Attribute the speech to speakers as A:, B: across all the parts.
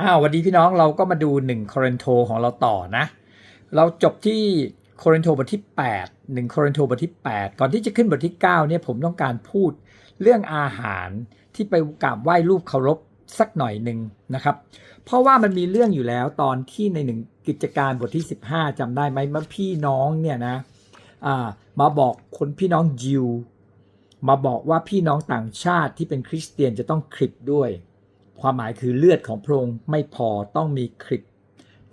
A: อ้าววัสดีพี่น้องเราก็มาดู1โครินโตของเราต่อนะ เราจบที่โครินโตบทที่ 8 1โครินโตบทที่ 8 ก่อนที่จะขึ้นบทที่9เนี่ยผมต้องการพูดเรื่องอาหารที่ไปกราบไหว้รูปเคารพสักหน่อยหนึ่งนะครับ เพราะว่ามันมีเรื่องอยู่แล้วตอนที่ในหนึ่งกิจการบทที่ 15จำได้ไหมเมื่อพี่น้องเนี่ยนะมาบอกคนพี่น้องยิว มาบอกว่าพี่น้องต่างชาติที่เป็นคริสเตียนจะต้องคลิปด้วย ความหมายคือเลือดของพระองค์ไม่พอต้องมีคลิป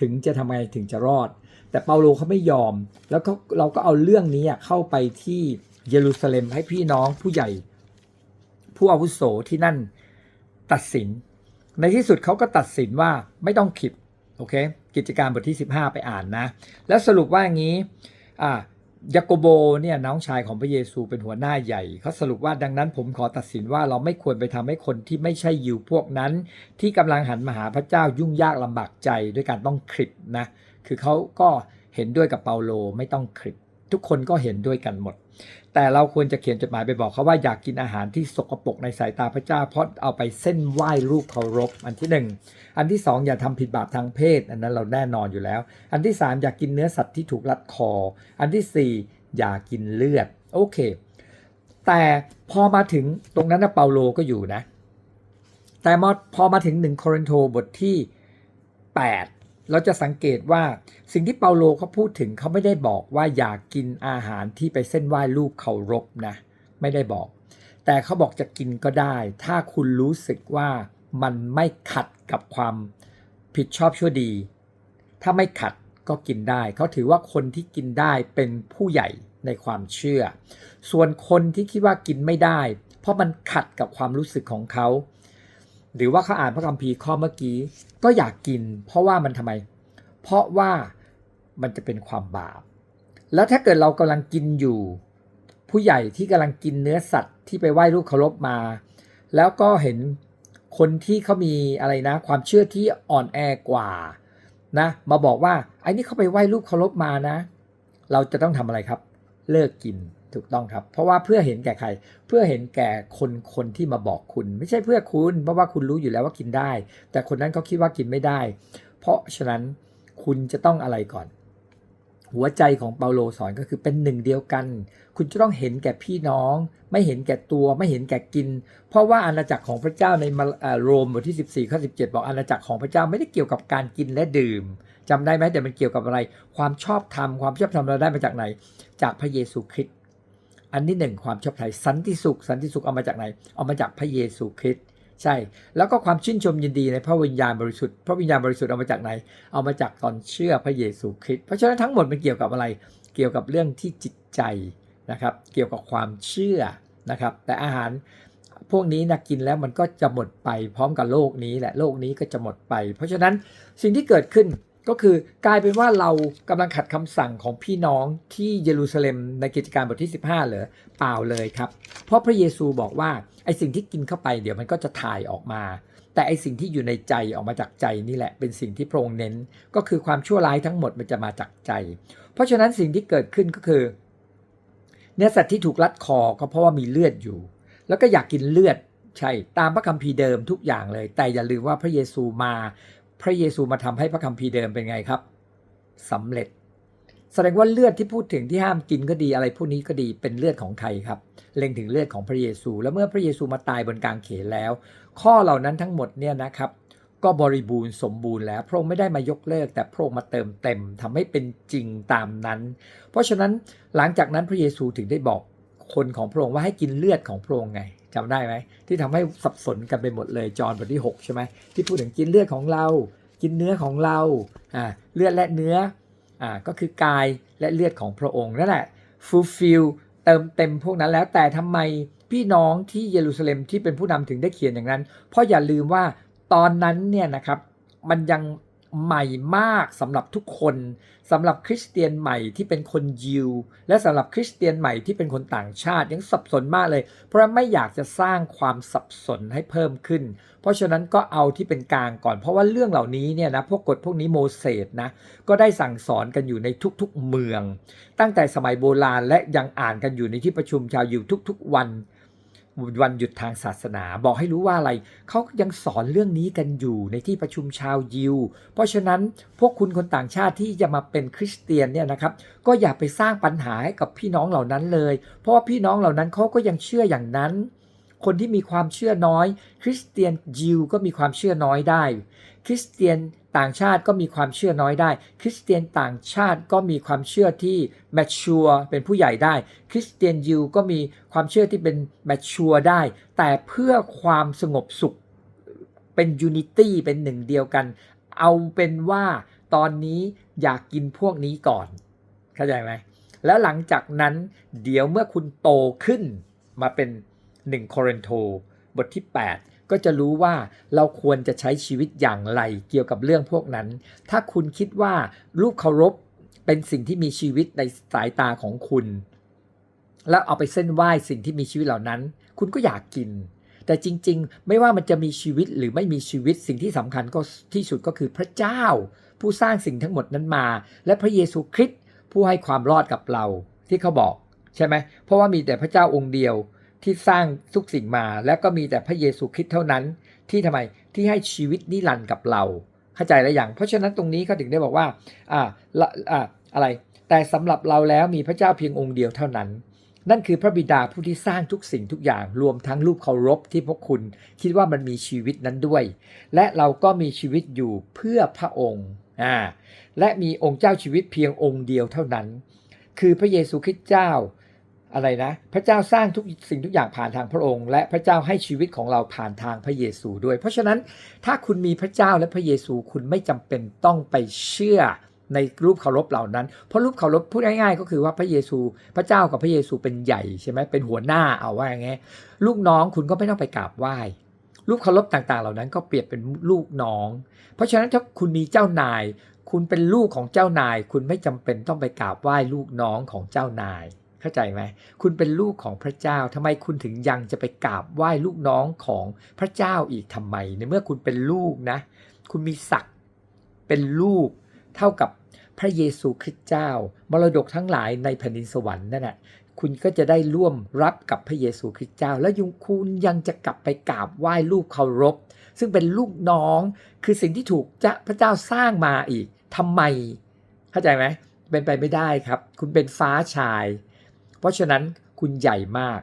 A: ถึงจะทำไงถึงจะรอด แต่เปาโลเขาไม่ยอม แล้วก็เราก็เอาเรื่องนี้เข้าไปที่เยรูซาเล็มให้พี่น้องผู้ใหญ่ ผู้อาวุโสที่นั่นตัดสิน ในที่สุดเขาก็ตัดสินว่าไม่ต้องคลิปโอเค กิจการบทที่ 15 ไปอ่านนะ แล้วสรุปว่าอย่างนี้อ่า ยาโกโบเนี่ยน้องชายของพระเยซูเป็นหัวหน้าใหญ่เขาสรุปว่าดังนั้นผมขอตัดสินว่าเราไม่ควรไปทำให้คนที่ไม่ใช่ยิวพวกนั้น ที่กำลังหันมาหาพระเจ้ายุ่งยากลำบากใจด้วยการต้องคลิปนะคือเขาก็เห็นด้วยกับเปาโลไม่ต้องคลิป ทุกคนก็เห็นด้วยกันหมด แต่เราควรจะเขียนจดหมายไปบอกเขาว่าอยากกินอาหารที่สกปรกในสายตาพระเจ้า เพราะเอาไปเส้นไหว้รูปเคารพ อันที่หนึ่งอันที่สองอย่าทำผิดบาปทางเพศ อันนั้นเราแน่นอนอยู่แล้ว อันที่สามอย่ากกินเนื้อสัตว์ที่ถูกรัดคอ อันที่สี่อย่ากินเลือด โอเค แต่พอมาถึงตรงนั้นนะเปาโลก็อยู่นะ แต่พอมาถึงหนึ่งโครินโตบทที่8 เราจะสังเกตว่าสิ่งที่เปาโลเขาพูดถึงเขาไม่ได้บอกว่าอยากกินอาหารที่ไปเส้นไหว้รูปเคารพนะ ไม่ได้บอก แต่เขาบอกจะกินก็ได้ ถ้าคุณรู้สึกว่ามันไม่ขัดกับความผิดชอบชั่วดี ถ้าไม่ขัดก็กินได้ เขาถือว่าคนที่กินได้เป็นผู้ใหญ่ในความเชื่อ ส่วนคนที่คิดว่ากินไม่ได้ เพราะมันขัดกับความรู้สึกของเขา หรือว่าเขาอ่านพระคัมภีร์ข้อเมื่อกี้ ก็อยากกิน เพราะว่ามันทำไม เพราะว่ามันจะเป็นความบาป แล้วถ้าเกิดเรากำลังกินอยู่ ผู้ใหญ่ที่กำลังกินเนื้อสัตว์ที่ไปไหว้รูปเคารพมา แล้วก็เห็นคนที่เขามีอะไรนะ ความเชื่อที่อ่อนแอกว่านะมาบอกว่าไอ้นี่เขาไปไหว้รูปเคารพมานะ เราจะต้องทำอะไรครับ เลิกกิน ถูกต้องครับ เพราะว่าเพื่อเห็นแก่ใคร เพื่อเห็นแก่คนคนที่มาบอกคุณ ไม่ใช่เพื่อคุณ เพราะว่าคุณรู้อยู่แล้วว่ากินได้ แต่คนนั้นเขาคิดว่ากินไม่ได้ เพราะฉะนั้นคุณจะต้องอะไรก่อน หัวใจของเปาโลสอนก็คือเป็นหนึ่งเดียวกัน คุณจะต้องเห็นแก่พี่น้อง ไม่เห็นแก่ตัว ไม่เห็นแก่กิน เพราะว่าอาณาจักรของพระเจ้าในมาเอ่อโรมบทที่ 14ข้อ17 บอกอาณาจักรของพระเจ้าไม่ได้เกี่ยวกับการกินและดื่มจำได้ไหมแต่มันเกี่ยวกับอะไร ความชอบธรรมความชอบธรรมเราได้มาจากไหน จากพระเยซูคริสต อันที่หนึ่งความชอบไทยสันติสุข สันติสุขเอามาจากไหน เอามาจากพระเยซูคริสต์ใช่ แล้วก็ความชื่นชมยินดีในพระวิญญาณบริสุทธิ์พระวิญญาณบริสุทธิ์เอามาจากไหน เอามาจากตอนเชื่อพระเยซูคริสต์เพราะฉะนั้นทั้งหมดมันเกี่ยวกับอะไร เกี่ยวกับเรื่องที่จิตใจนะครับ เกี่ยวกับความเชื่อนะครับ แต่อาหารพวกนี้นะกินแล้วมันก็จะหมดไปพร้อมกับโลกนี้แหละโลกนี้ก็จะหมดไป เพราะฉะนั้นสิ่งที่เกิดขึ้น ก็คือกลายเป็นว่าเรากำลังขัดคำสั่งของพี่น้องที่เยรูซาเล็มในกิจการบทที่ 15เหรอเปล่าเลยครับ เพราะพระเยซูบอกว่าไอ้สิ่งที่กินเข้าไปเดี๋ยวมันก็จะถ่ายออกมา แต่ไอ้สิ่งที่อยู่ในใจออกมาจากใจนี่แหละ เป็นสิ่งที่พระองค์เน้น ก็คือความชั่วร้ายทั้งหมดมันจะมาจากใจ เพราะฉะนั้นสิ่งที่เกิดขึ้นก็คือ เนื้อสัตว์ที่ถูกรัดคอก็เพราะว่ามีเลือดอยู่ แล้วก็อยากกินเลือดใช่ตามพระคัมภีร์เดิมทุกอย่างเลย แต่อย่าลืมว่าพระเยซูมา พระเยซูมาทำให้พระคัมภีร์เดิมเป็นไงครับสำเร็จ แสดงว่าเลือดที่พูดถึงที่ห้ามกินก็ดีอะไรพวกนี้ก็ดีเป็นเลือดของใครครับเล็งถึงเลือดของพระเยซู แล้วเมื่อพระเยซูมาตายบนกางเขนแล้ว ข้อเหล่านั้นทั้งหมดเนี่ยนะครับก็บริบูรณ์สมบูรณ์แล้วพระองค์ไม่ได้มายกเลิก แต่พระองค์มาเติมเต็มทำให้เป็นจริงตามนั้น เพราะฉะนั้นหลังจากนั้นพระเยซูถึงได้บอกคนของพระองค์ว่าให้กินเลือดของพระองค์ไง จำได้ไหมที่ทำให้สับสนกันไปหมดเลยจอห์นบทที่ 6 ใช่ไหมที่พูดถึงกินเลือดของเรา กินเนื้อของเราอ่าเลือดและเนื้ออ่าก็คือกายและเลือดของพระองค์นั่นแหละ fulfill เติมเต็มพวกนั้นแล้วแต่ทำไมพี่น้องที่เยรูซาเล็มที่เป็นผู้นำถึงได้เขียนอย่างนั้น เพราะอย่าลืมว่าตอนนั้นเนี่ยนะครับมันยัง ใหม่มากสำหรับทุกคนสำหรับคริสเตียนใหม่ที่เป็นคนยิว และสำหรับคริสเตียนใหม่ที่เป็นคนต่างชาติยังสับสนมากเลย เพราะไม่อยากจะสร้างความสับสนให้เพิ่มขึ้น เพราะฉะนั้นก็เอาที่เป็นกลางก่อน เพราะว่าเรื่องเหล่านี้เนี่ยนะพวกกฎพวกนี้โมเสสนะก็ได้สั่งสอนกันอยู่ในทุกๆเมือง ตั้งแต่สมัยโบราณและยังอ่านกันอยู่ในที่ประชุมชาวยิวทุกๆวัน วันหยุดทางศาสนา บอกให้รู้ว่าอะไรเขายังสอนเรื่องนี้กันอยู่ในที่ประชุมชาวยิว เพราะฉะนั้นพวกคุณคนต่างชาติที่จะมาเป็นคริสเตียนเนี่ยนะครับ ก็อย่าไปสร้างปัญหาให้กับพี่น้องเหล่านั้นเลย เพราะว่าพี่น้องเหล่านั้นเขาก็ยังเชื่ออย่างนั้น คนที่มีความเชื่อน้อย คริสเตียนยิวก็มีความเชื่อน้อยได้ คริสเตียน ต่างชาติก็มีความเชื่อน้อยได้ คริสเตียนต่างชาติก็มีความเชื่อที่ mature เป็นผู้ใหญ่ได้ คริสเตียนยิวก็มีความเชื่อที่เป็น mature ได้ แต่เพื่อความสงบสุขเป็น unity เป็นหนึ่งเดียวกัน เอาเป็นว่าตอนนี้อยากกินพวกนี้ก่อน เข้าใจไหมแล้วหลังจากนั้นเดี๋ยวเมื่อคุณโตขึ้นมาเป็น1โครินโตบทที่ 8 ก็จะรู้ว่าเราควรจะใช้ชีวิตอย่างไรเกี่ยวกับเรื่องพวกนั้น ถ้าคุณคิดว่ารูปเคารพเป็นสิ่งที่มีชีวิตในสายตาของคุณ แล้วเอาไปเส้นไหว้สิ่งที่มีชีวิตเหล่านั้น คุณก็อยากกิน แต่จริง ๆ ไม่ว่ามันจะมีชีวิตหรือไม่มีชีวิตสิ่งที่สำคัญก็ที่สุดก็คือพระเจ้า ผู้สร้างสิ่งทั้งหมดนั้นมา และพระเยซูคริสต์ผู้ให้ความรอดกับเราที่เขาบอกใช่ไหมเพราะว่ามีแต่พระเจ้าองค์เดียว ที่สร้างทุกสิ่งมา และก็มีแต่พระเยซูคริสต์เท่านั้น ที่ทำไมที่ให้ชีวิตนิรันดร์กับเรา เข้าใจแล้วอย่าง เพราะฉะนั้นตรงนี้เขาถึงได้บอกว่าอ่าละอ่าอะไร แต่สำหรับเราแล้วมีพระเจ้าเพียงองค์เดียวเท่านั้น นั่นคือพระบิดาผู้ที่สร้างทุกสิ่งทุกอย่างรวมทั้งรูปเคารพที่พวกคุณคิดว่ามันมีชีวิตนั้นด้วย และเราก็มีชีวิตอยู่เพื่อพระองค์อ่าและมีองค์เจ้าชีวิตเพียงองค์เดียวเท่านั้น คือพระเยซูคริสต์เจ้า อะไรนะ พระเจ้าสร้างทุกสิ่งทุกอย่างผ่านทางพระองค์ และพระเจ้าให้ชีวิตของเราผ่านทางพระเยซูด้วย เพราะฉะนั้นถ้าคุณมีพระเจ้าและพระเยซูคุณไม่จำเป็นต้องไปเชื่อในรูปเคารพเหล่านั้น เพราะรูปเคารพพูดง่ายๆ ก็คือว่าพระเยซู พระเจ้ากับพระเยซูเป็นใหญ่ใช่ไหมเป็นหัวหน้าเอาว่าอย่างงี้ลูกน้องคุณก็ไม่ต้องไปกราบไหว้รูปเคารพต่างๆ เหล่านั้นก็เปรียบเป็นลูกน้อง เพราะฉะนั้นถ้าคุณมีเจ้านาย คุณเป็นลูกของเจ้านาย คุณไม่จำเป็นต้องไปกราบไหว้ลูกน้องของเจ้านาย เข้าใจไหมคุณเป็นลูกของพระเจ้าทำไมคุณถึงยังจะไปกราบไหว้ลูกน้องของพระเจ้าอีกทำไม ในเมื่อคุณเป็นลูกนะ คุณมีศักดิ์เป็นลูกเท่ากับพระเยซูคริสต์เจ้า มรดกทั้งหลายในแผ่นดินสวรรค์นั่นแหะคุณก็จะได้ร่วมรับกับพระเยซูคริสต์เจ้า แล้วยุงคุณยังจะกลับไปกราบไหว้ลูกเคารพ ซึ่งเป็นลูกน้องคือสิ่งที่ถูกจะพระเจ้าสร้างมาอีกทำไม เข้าใจไหมเป็นไปไม่ได้ครับ คุณเป็นฟ้าชาย เพราะฉะนั้นคุณใหญ่มาก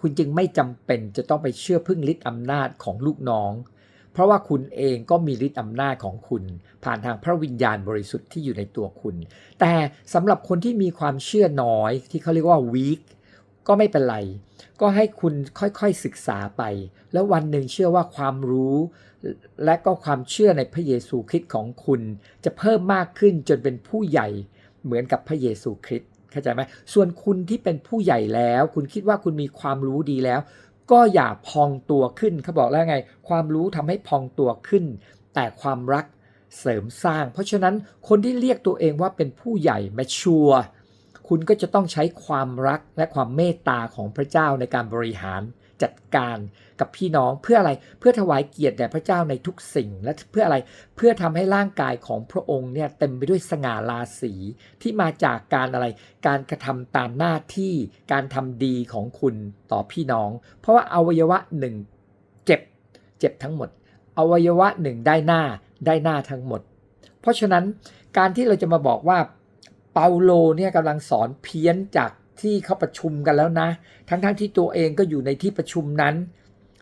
A: คุณจึงไม่จำเป็นจะต้องไปเชื่อพึ่งฤทธิ์อำนาจของลูกน้อง เพราะว่าคุณเองก็มีฤทธิ์อำนาจของคุณ ผ่านทางพระวิญญาณบริสุทธิ์ที่อยู่ในตัวคุณ แต่สำหรับคนที่มีความเชื่อน้อยที่เขาเรียกว่า weak ก็ไม่เป็นไร ก็ให้คุณค่อยๆศึกษาไป แล้ววันหนึ่งเชื่อว่าความรู้ และก็ความเชื่อในพระเยซูคริสต์ของคุณ จะเพิ่มมากขึ้นจนเป็นผู้ใหญ่เหมือนกับพระเยซูคริสต์ เข้าใจไหมส่วนคุณที่เป็นผู้ใหญ่แล้ว คุณคิดว่าคุณมีความรู้ดีแล้ว ก็อย่าพองตัวขึ้นเขาบอกแล้วไง ความรู้ทำให้พองตัวขึ้น แต่ความรักเสริมสร้าง เพราะฉะนั้นคนที่เรียกตัวเองว่าเป็นผู้ใหญ่แมชัวคุณก็จะต้องใช้ความรักและความเมตตาของพระเจ้าในการบริหาร จัดการกับพี่น้องเพื่ออะไรเพื่อถวายเกียรติแด่พระเจ้าในทุกสิ่ง และเพื่ออะไรเพื่อทำให้ร่างกายของพระองค์เนี่ยเต็มไปด้วยสง่าราศีที่มาจากการอะไร การกระทำตามหน้าที่การทำดีของคุณต่อพี่น้อง เพราะว่าอวัยวะหนึ่งเจ็บเจ็บทั้งหมด อวัยวะหนึ่งได้หน้าได้หน้าทั้งหมด เพราะฉะนั้นการที่เราจะมาบอกว่าเปาโลเนี่ยกำลังสอนเพี้ยนจาก ที่เขาประชุมกันแล้วนะ ทั้งๆทที่ตัวเองก็อยู่ในที่ประชุมนั้น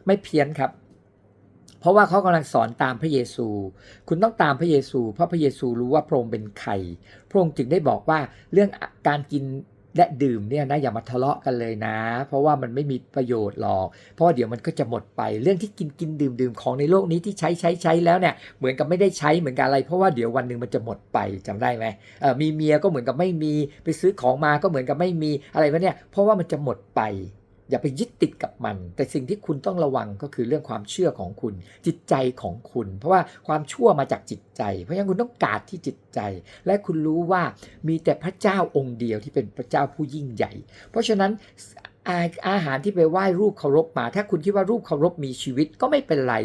A: ไม่เพี้ยนครับ เพราะว่าเขากำลังสอนตามพระเยซู คุณต้องตามพระเยซู เพราะพระเยซูรู้ว่าพระองค์เป็นใคร พระองค์จึงได้บอกว่าเรื่องการกิน และดื่มเนี่ยนะอย่ามาทะเลาะกันเลยนะ เพราะว่ามันไม่มีประโยชน์หรอก เพราะว่าเดี๋ยวมันก็จะหมดไปเรื่องที่กินกินดื่มดื่มของในโลกนี้ที่ใช้ใช้ใช้แล้วเนี่ยเหมือนกับไม่ได้ใช้เหมือนกันอะไร เพราะว่าเดี๋ยววันหนึ่งมันจะหมดไปจำได้ไหมเออมีเมียก็เหมือนกับไม่มีไปซื้อของมาก็เหมือนกับไม่มีอะไรวะเนี่ยเพราะว่ามันจะหมดไป อย่าไปยึดติดกับมัน แต่สิ่งที่คุณต้องระวังก็คือเรื่องความเชื่อของคุณ จิตใจของคุณ เพราะว่าความชั่วมาจากจิตใจ เพราะฉะนั้นคุณต้องกาดที่จิตใจ และคุณรู้ว่ามีแต่พระเจ้าองค์เดียวที่เป็นพระเจ้าผู้ยิ่งใหญ่ เพราะฉะนั้น อาอาหารที่ไปไหว้รูปเคารพมา ถ้าคุณคิดว่ารูปเคารพมีชีวิตก็ไม่เป็นไร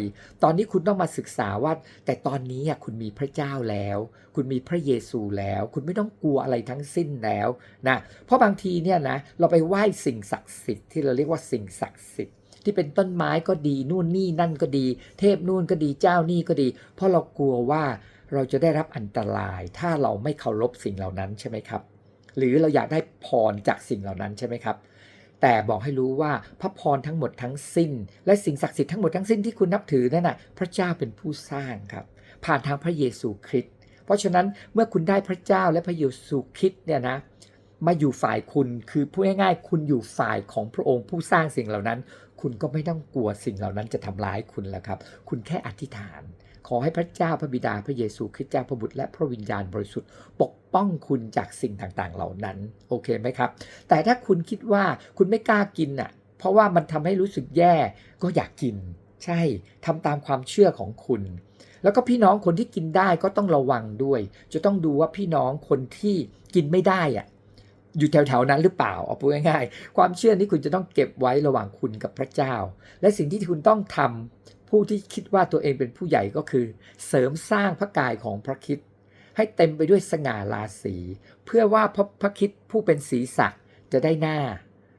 A: ตอนนี้คุณต้องมาศึกษาว่า แต่ตอนนี้คุณมีพระเจ้าแล้ว คุณมีพระเยซูแล้ว คุณไม่ต้องกลัวอะไรทั้งสิ้นแล้วนะ เพราะบางทีเนี่ยนะเราไปไหว้สิ่งศักดิ์สิทธิ์ที่เราเรียกว่าสิ่งศักดิ์สิทธิ์ที่เป็นต้นไม้ก็ดีนู่นนี่นั่นก็ดี เทพนู่นก็ดีเจ้านี่ก็ดี เพราะเรากลัวว่าเราจะได้รับอันตราย ถ้าเราไม่เคารพสิ่งเหล่านั้นใช่ไหมครับ หรือเราอยากได้พรจากสิ่งเหล่านั้นใช่ไหมครับ แต่บอกให้รู้ว่าพระพรทั้งหมดทั้งสิ้น และสิ่งศักดิ์สิทธิ์ทั้งหมดทั้งสิ้นที่คุณนับถือนั่นน่ะพระเจ้าเป็นผู้สร้างครับ ผ่านทางพระเยซูคริสต์เพราะฉะนั้นเมื่อคุณได้พระเจ้าและพระเยซูคริสต์เนี่ยนะมาอยู่ฝ่ายคุณคือพูดง่ายๆ คุณอยู่ฝ่ายของพระองค์ผู้สร้างสิ่งเหล่านั้น คุณก็ไม่ต้องกลัวสิ่งเหล่านั้นจะทำร้ายคุณแล้วครับ คุณแค่อธิษฐาน ขอให้พระเจ้าพระบิดาพระเยซูคริสต์เจ้าพระบุตรและพระวิญญาณบริสุทธิ์ปกป้องคุณจากสิ่งต่างๆ เหล่านั้น โอเคไหมครับ แต่ถ้าคุณคิดว่าคุณไม่กล้ากินอะ เพราะว่ามันทำให้รู้สึกแย่ก็อยากกิน ใช่ทำตามความเชื่อของคุณ แล้วก็พี่น้องคนที่กินได้ก็ต้องระวังด้วย จะต้องดูว่าพี่น้องคนที่กินไม่ได้อะอยู่แถวๆนั้นหรือเปล่าเอาพูดง่ายๆ ความเชื่อนี้คุณจะต้องเก็บไว้ระหว่างคุณกับพระเจ้า และสิ่งที่คุณต้องทำ ผู้ที่คิดว่าตัวเองเป็นผู้ใหญ่ก็คือ เสริมสร้างพระกายของพระคิดให้เต็มไปด้วยสง่าราศี เพื่อว่าพระพระคิดผู้เป็นศีรษะจะได้หน้า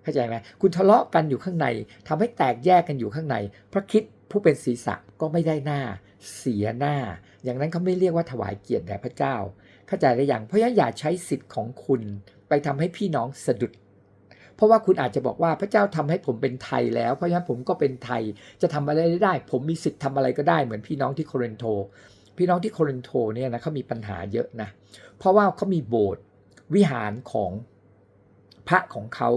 A: เข้าใจไหมคุณทะเลาะกันอยู่ข้างในทำให้แตกแยกกันอยู่ข้างใน พระคิดผู้เป็นศีรษะก็ไม่ได้หน้า เสียหน้า อย่างนั้นเขาไม่เรียกว่าถวายเกียรติแด่พระเจ้า เข้าใจหรือยังเพราะฉะนั้นอย่าใช้สิทธิ์ของคุณ ไปทำให้พี่น้องสะดุด ราะว่าคุณอาจจะบอกว่าพระเจ้าทำให้ผมเป็นไทยแล้ว เพราะฉะนั้นผมก็เป็นไทยจะทำอะไรได้ ผมมีสิทธิ์ทำอะไรก็ได้เหมือนพี่น้องที่โครินโตพี่น้องที่โครินโตเนี่ยนะเขามีปัญหาเยอะนะเพราะว่าเขามีโบสถ์วิหารของพระของเขา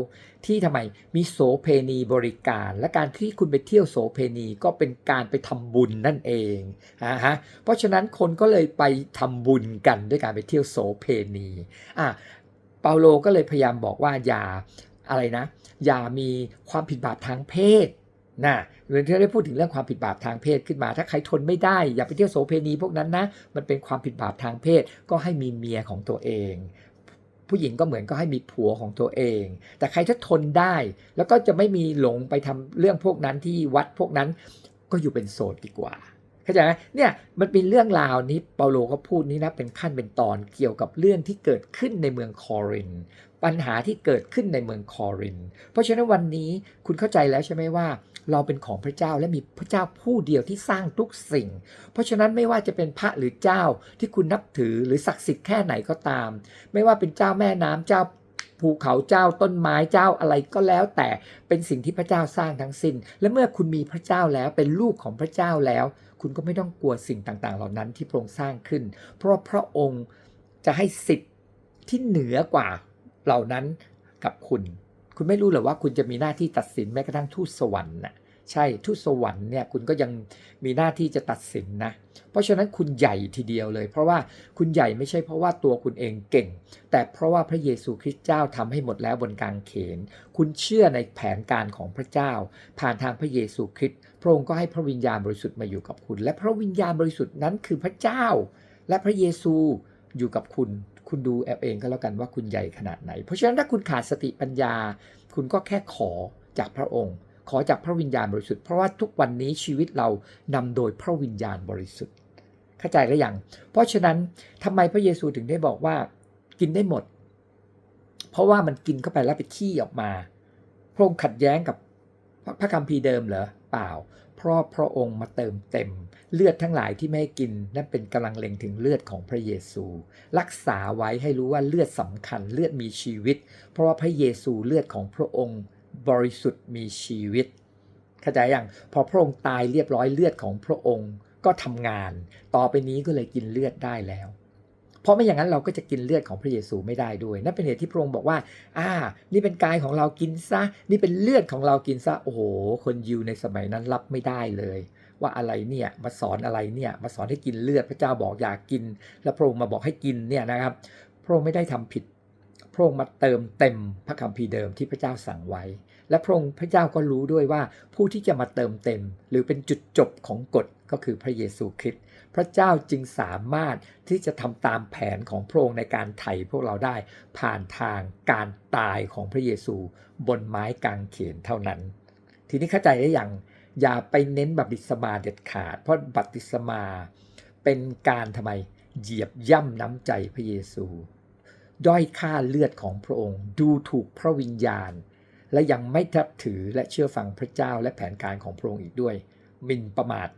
A: ที่ทำไมมีโสเพณีบริการ และการที่คุณไปเที่ยวโสเพณีก็เป็นการไปทำบุญนั่นเองนะฮะเพราะฉะนั้นคนก็เลยไปทำบุญกันด้วยการไปเที่ยวโสเพณีอะเปาโลก็เลยพยายามบอกว่าอย่า อะไรนะ อย่ามีความผิดบาปทางเพศนะเรื่องที่ได้พูดถึงเรื่องความผิดบาปทางเพศขึ้นมา ถ้าใครทนไม่ได้ อย่าไปเที่ยวโสเพณีพวกนั้นนะ มันเป็นความผิดบาปทางเพศ ก็ให้มีเมียของตัวเอง ผู้หญิงก็เหมือนก็ให้มีผัวของตัวเอง แต่ใครถ้าทนได้ แล้วก็จะไม่มีหลงไปทำเรื่องพวกนั้นที่วัดพวกนั้น ก็อยู่เป็นโสดดีกว่าเข้าใจไหมเนี่ยมันเป็นเรื่องราวนี้เปาโลก็พูดนี้นะเป็นขั้นเป็นตอนเกี่ยวกับเรื่องที่เกิดขึ้นในเมืองคอริน ปัญหาที่เกิดขึ้นในเมืองคอริน เพราะฉะนั้นวันนี้คุณเข้าใจแล้วใช่ไหมว่า เราเป็นของพระเจ้าและมีพระเจ้าผู้เดียวที่สร้างทุกสิ่ง เพราะฉะนั้นไม่ว่าจะเป็นพระหรือเจ้าที่คุณนับถือหรือศักดิ์สิทธิ์แค่ไหนก็ตาม ไม่ว่าเป็นเจ้าแม่น้ำเจ้าภูเขาเจ้าต้นไม้เจ้าอะไรก็แล้วแต่เป็นสิ่งที่พระเจ้าสร้างทั้งสิ้น และเมื่อคุณมีพระเจ้าแล้วเป็นลูกของพระเจ้าแล้ว คุณก็ไม่ต้องกลัวสิ่งต่างๆ เหล่านั้นที่พระองค์สร้างขึ้น เพราะพระองค์จะให้สิทธิ์ที่เหนือกว่า เหล่านั้นกับคุณ คุณไม่รู้หรอว่าคุณจะมีหน้าที่ตัดสินแม้กระทั่งทูตสวรรค์น่ะใช่ทูตสวรรค์เนี่ยคุณก็ยังมีหน้าที่จะตัดสินนะ เพราะฉะนั้นคุณใหญ่ทีเดียวเลย เพราะว่าคุณใหญ่ไม่ใช่เพราะว่าตัวคุณเองเก่ง แต่เพราะว่าพระเยซูคริสต์เจ้าทำให้หมดแล้วบนกางเขน คุณเชื่อในแผนการของพระเจ้า ผ่านทางพระเยซูคริสต์พระองค์ก็ให้พระวิญญาณบริสุทธิ์มาอยู่กับคุณ และพระวิญญาณบริสุทธิ์นั้นคือพระเจ้า และพระเยซูอยู่กับคุณ คุณดูแอบเองก็แล้วกันว่าคุณใหญ่ขนาดไหน เพราะฉะนั้นถ้าคุณขาดสติปัญญา คุณก็แค่ขอจากพระองค์ ขอจากพระวิญญาณบริสุทธิ์เพราะว่าทุกวันนี้ชีวิตเรานำโดยพระวิญญาณบริสุทธิ์ เข้าใจหรือยังเพราะฉะนั้นทำไมพระเยซูถึงได้บอกว่ากินได้หมด เพราะว่ามันกินเข้าไปแล้วไปขี้ออกมาพระองค์ขัดแย้งกับพระพระคัมภีร์เดิมเหรอ เปล่า เพราะพระองค์มาเติมเต็ม เลือดทั้งหลายที่ไม่ให้กิน นั่นเป็นกำลังเล็งถึงเลือดของพระเยซู รักษาไว้ให้รู้ว่าเลือดสำคัญเลือดมีชีวิต เพราะว่าพระเยซูเลือดของพระองค์ บริสุทธิ์มีชีวิตเข้าใจยังพอพระองค์ตายเรียบร้อยเลือดของพระองค์ก็ทำงาน ต่อไปนี้ก็เลยกินเลือดได้แล้ว เพราะไม่อย่างนั้นเราก็จะกินเลือดของพระเยซูไม่ได้ด้วย นั่นเป็นเหตุที่พระองค์บอกว่า อ่า นี่เป็นกายของเรากินซะ นี่เป็นเลือดของเรากินซะ โอ้โห คนยิวในสมัยนั้นรับไม่ได้เลย ว่าอะไรเนี่ย มาสอนอะไรเนี่ย มาสอนให้กินเลือด พระเจ้าบอกอยากกิน แล้วพระองค์มาบอกให้กินเนี่ยนะครับ พระองค์ไม่ได้ทำผิด พระองค์มาเติมเต็มพระคัมภีร์เดิมที่พระเจ้าสั่งไว้ และพระองค์พระเจ้าก็รู้ด้วยว่าผู้ที่จะมาเติมเต็ม หรือเป็นจุดจบของกฎก็คือพระเยซูคริสต์พระเจ้าจึงสามารถที่จะทำตามแผนของพระองค์ในการไถ่พวกเราได้ ผ่านทางการตายของพระเยซูบนไม้กางเขนเท่านั้น ทีนี้เข้าใจได้อยังอย่าไปเน้นบัพติศมาเด็ดขาด เพราะบัพติศมาเป็นการทำไมเหยียบย่ำน้ำใจพระเยซู ด้อยค่าเลือดของพระองค์ ดูถูกพระวิญญาณ และยังไม่ทับถือและเชื่อฟังพระเจ้าและแผนการของพระองค์อีกด้วยมินประมาท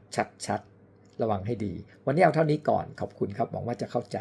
A: ชัดๆ ระวังให้ดี วันนี้เอาเท่านี้ก่อนขอบคุณครับหวังว่าจะเข้าใจ